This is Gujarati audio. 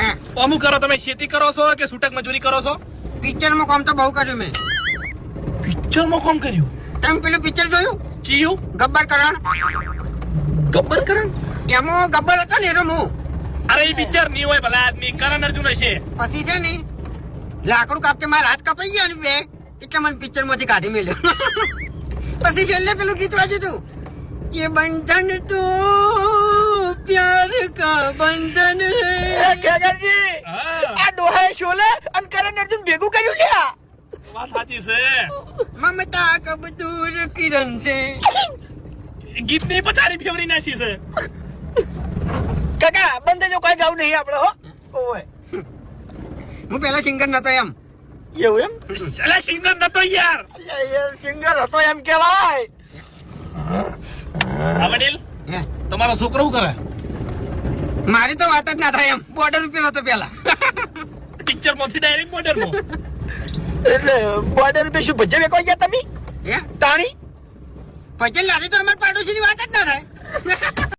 હા અમુક કરો તમે ખેતી કરો છો કે છૂટક મજૂરી કરો છો પિક્ચરમાં કામ તો બહુ કર્યું મેં પિક્ચરમાં કોમ કર્યું તમે પેલું પિક્ચર જોયું ચિયું ગબ્બર કરણ ગબ્બર કરણ એમાં ગબ્બર હતો ને એનો હું અરે એ પિક્ચર નહીં હોય ભલા આદમી કરણ અર્જુન હશે પછી છે ને લાકડું કાપતે મારા હાથ કપાઈ ગયા ને બે એટલે મને પિક્ચર માંથી કાઢી મેલ્યો પછી છેલ્લે પેલું ગીત વાંચ્યું તું ये बंधन तो प्यार का बंधन શોલે અને કરણ અર્જુન ભેગું કર્યું લ્યા વાત સાચી છે. મમતા કબૂતર કિરણ છે. ગીતની પચારી ફેવરી નાખી છે. કાકા બંધ જો કોઈ ગાવ નહીં આપણે હો. ઓય હું પેલા સિંગર નતો એમ. એવું એમ? પેલા સિંગર નતો યાર. સિંગર હતો એમ કેવાય વડીલ? તમારો છોકરો શું કરે? મારી તો વાત જ ના થાય એમ. બોર્ડર ઉપર હતો પેલા પિક્ચરમાંથી ડાયરેક્ટ મોડેલમાં એટલે બોર્ડર પે શું ભજે વેકવા ગયા તમે? હે? તાણી? પછી લારી તો અમાર પાડોશી ની વાત જ ના થાય.